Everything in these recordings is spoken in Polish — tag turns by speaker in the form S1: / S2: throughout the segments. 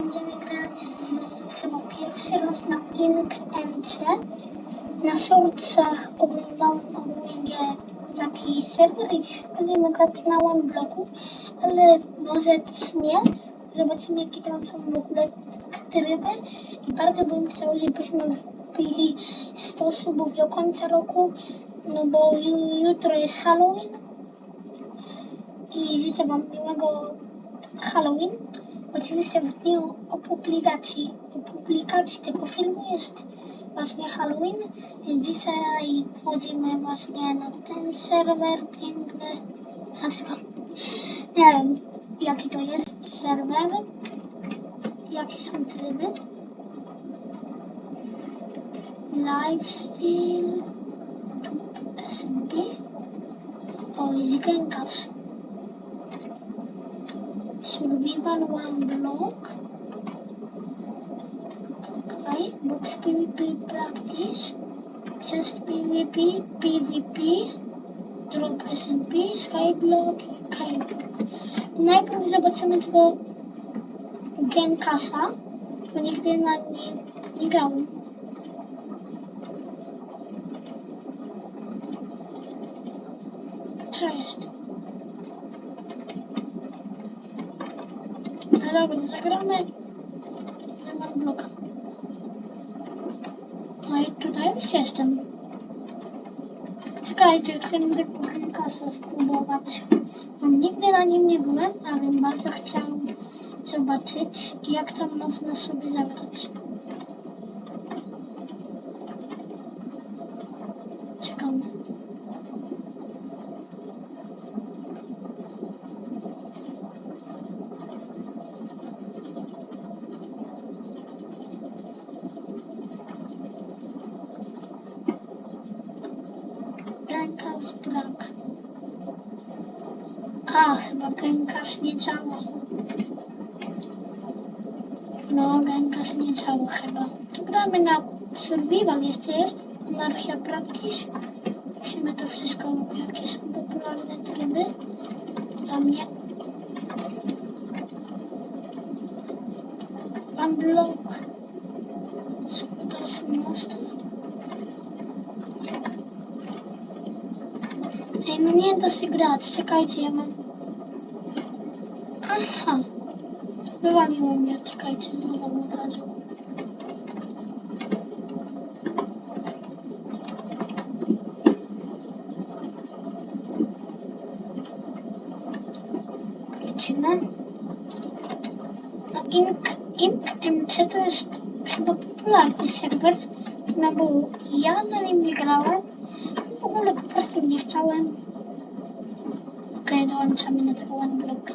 S1: będziemy grać w, chyba pierwszy raz na Ink MC. Na Sourcach oglądałem ogólnie taki serwer i będziemy grać na One Blocku, ale może też nie. Zobaczymy jakie tam są w ogóle tryby i bardzo bym chciał, żebyśmy wbili 100 subów do końca roku, no bo ju- jutro jest Halloween i życzę Wam miłego Halloween. Oczywiście w dniu opublikacji, opublikacji tego filmu jest właśnie Halloween. Dzisiaj wchodzimy właśnie na ten serwer piękny. Zaczynam. Nie wiem jaki to jest serwer, jakie są tryby. Lifestyle, SMP, o jest Genkas. Survival One Block. Okay, Box PvP Practice. Chest PvP, PvP. Drop SMP, Skyblock i Skyblock. Najpierw zobaczymy tego Genkasa, bo nigdy na nim nie grałem. Co jest? Dobra, zagramy. Nie mam bloka. No i tutaj już jestem. Czekajcie, chcemy tego Genkasa spróbować. No, nigdy na nim nie byłem, ale bardzo chciałam zobaczyć, jak tam można sobie zagrać. A, chyba Genkas nie działa. No, Genkas nie działa chyba. To gramy na Survival jeszcze jest. Anarchia Practice. Musimy to wszystko, jakie są popularne tryby. Dla mnie. Unblock. Są mosty? Ej, no nie da się grać. Czekajcie, ja mam... Aha. Wywaliło mnie. Czekajcie, znowu od razu. Lecimy. No Ink, Ink MC to jest chyba popularny serwer, no bo ja na nim nie grałem. W ogóle po prostu nie chciałem. Okej, dołączamy na tego one blocka.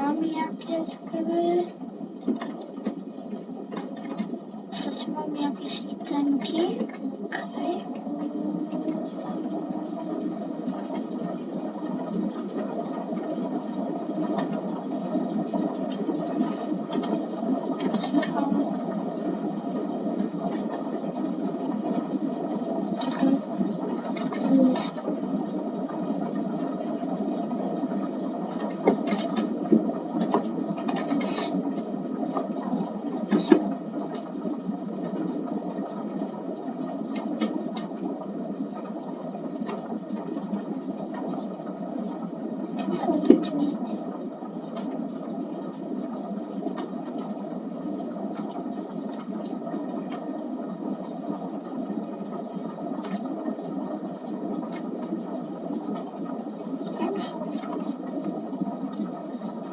S1: Mam jakieś gry. Co mam jakieś itemki. Okej. Słucham. Co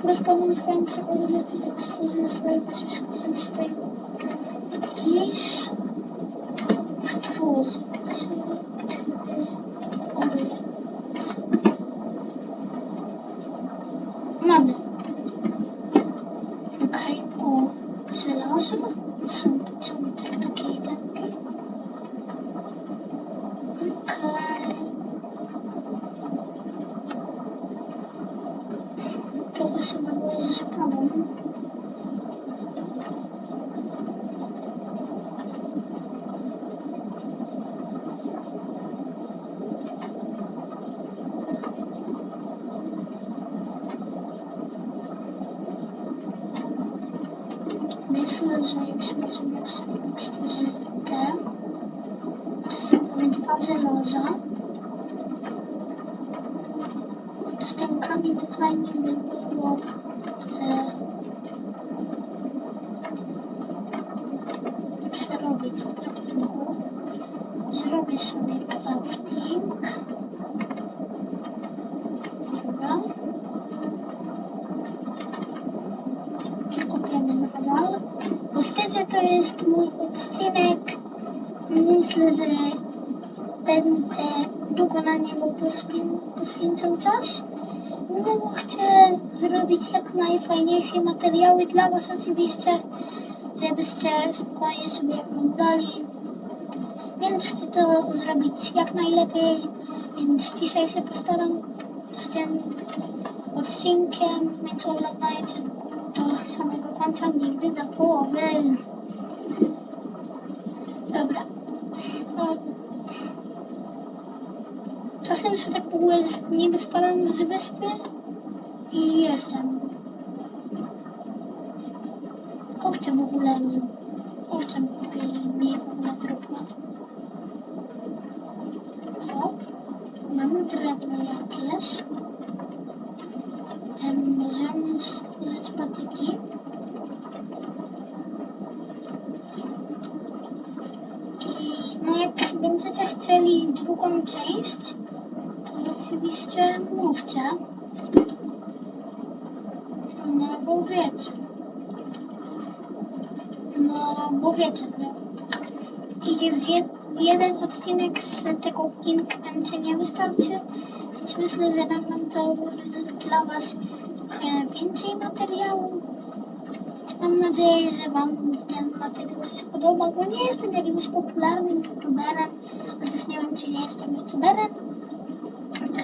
S1: Rozbawił zwolennicy organizacji Exclusion sprawił wysoką konsekwencję Please stwórz Mamy. Okej, okay. o, żelazo? Są myślę, że przerobić te żyte. Mamy dwa żelaza. To z tym kamieniem fajnie by było e, przerobić w craftingu. Zrobię sobie crafting. Dobra. I kupiemy nadal. Bo szczerze to jest mój odcinek. Myślę, że będę długo na niego poświę- poświęcał czas. No bo chcę zrobić jak najfajniejsze materiały dla Was oczywiście, żebyście spokojnie sobie oglądali. Więc chcę to zrobić jak najlepiej, więc dzisiaj się postaram z tym odcinkiem, więc oglądajcie do samego końca, nigdy do połowy. Dobra. O. Czasem się tak w ogóle z, niby spadam z wyspy i jestem. Owce w ogóle mi, owce kupili mi w ogóle drobno. O, mamy drewno jakieś. Em, Możemy stworzyć patyki. No jak będziecie chcieli drugą część, oczywiście mówcie. No bo wiecie. No bo wiecie, no. I jest jed, jeden odcinek z tego Ink MC nie wystarczy, więc myślę, że nam to dla Was trochę więcej materiału. Więc Mam nadzieję, że Wam ten materiał się spodoba, bo nie jestem jakimś popularnym youtuberem, a też nie wiem, czy nie jestem youtuberem,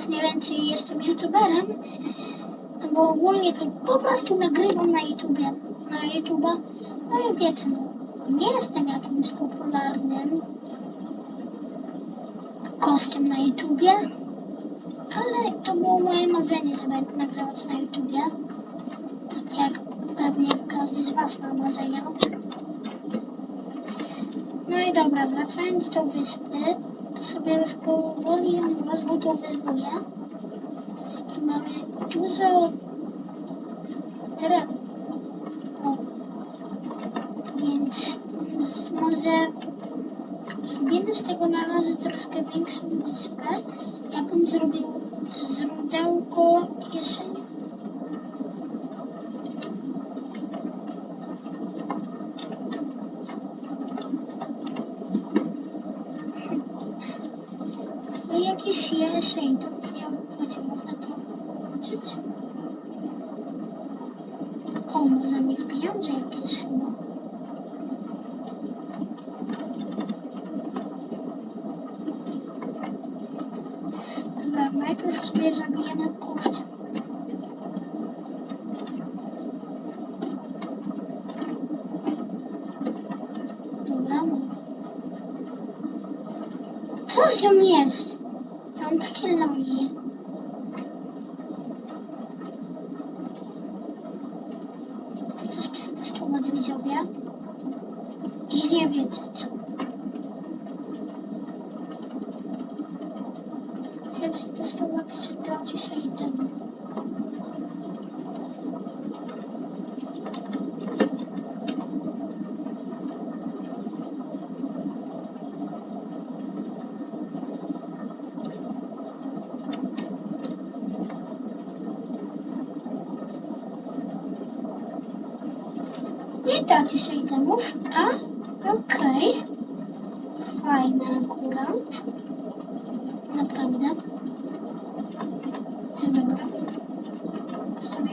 S1: też nie wiem, czy jestem youtuberem, no bo ogólnie to po prostu nagrywam na YouTubie, na YouTube'a, no i wiecie, no, nie jestem jakimś popularnym gościem na YouTubie, ale to było moje marzenie, żeby nagrywać na YouTubie. Tak jak pewnie każdy z Was ma marzenia. No i dobra, wracając do wyspy, sobie powoli ją rozbudowywuję. I mamy dużo. O. Więc z- może zrobimy z tego na razie troszkę większą wyspę. Ja bym zrobił źródełko jesieni. No jakiś jesień, to nie gdzie można to włączyć. O, można mieć pieniądze jakieś chyba. Dobra, najpierw sobie zabijemy owce. Dobra. Co z nią jest? Ja mam takie lagi. Chcę coś przetestować widzowie. I nie wiecie co. Chcę przetestować, czy da dzisiaj ten. Nie da dzisiaj temów, a? Okej. Fajne akurat. Naprawdę. Dobra. Sobie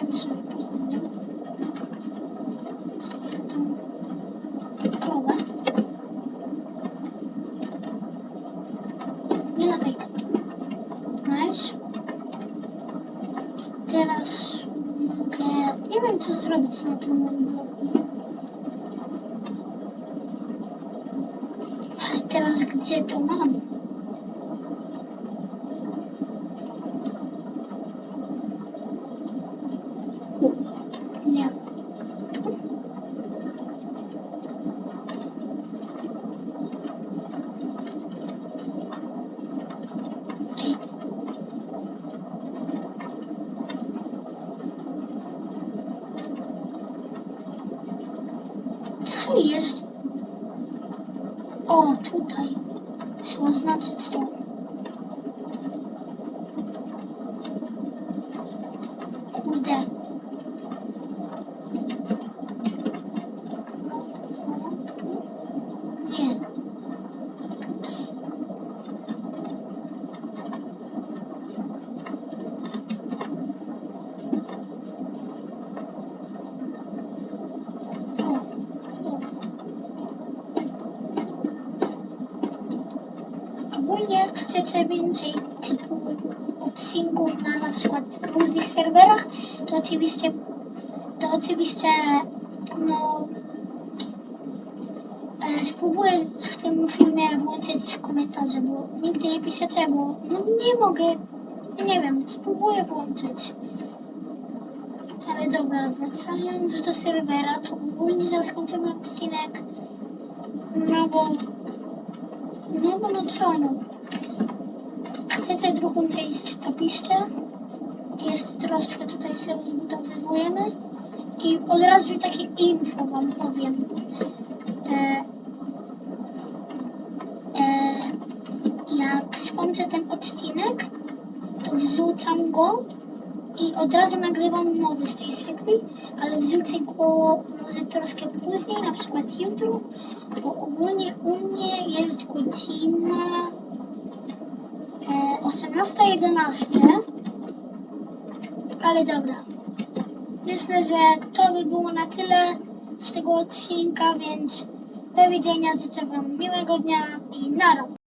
S1: там же где-то мама. Yes. Nie. Co jest? O, tutaj. Trzeba znaczyć co. Kurde. Nie. Tutaj. O, o. Chcecie więcej typu odcinków na na przykład różnych serwerach, to oczywiście, to oczywiście, no, e, spróbuję w tym filmie włączyć komentarze, bo nigdy nie piszecie, bo no nie mogę, nie wiem, spróbuję włączyć. Ale dobra, wracając do serwera, to ogólnie zaraz kończymy odcinek, no bo no bo no co no. Chcecie drugą część, to. Jeszcze troszkę tutaj się rozbudowywujemy. I od razu takie info wam powiem. E, e, jak skończę ten odcinek, to wrzucam go i od razu nagrywam nowy z tej serii, ale wrzucę go może troszkę później, na przykład jutro, bo ogólnie u mnie jest godzina 18.11, ale dobra. Myślę, że to by było na tyle z tego odcinka, więc do widzenia, życzę Wam miłego dnia i nara.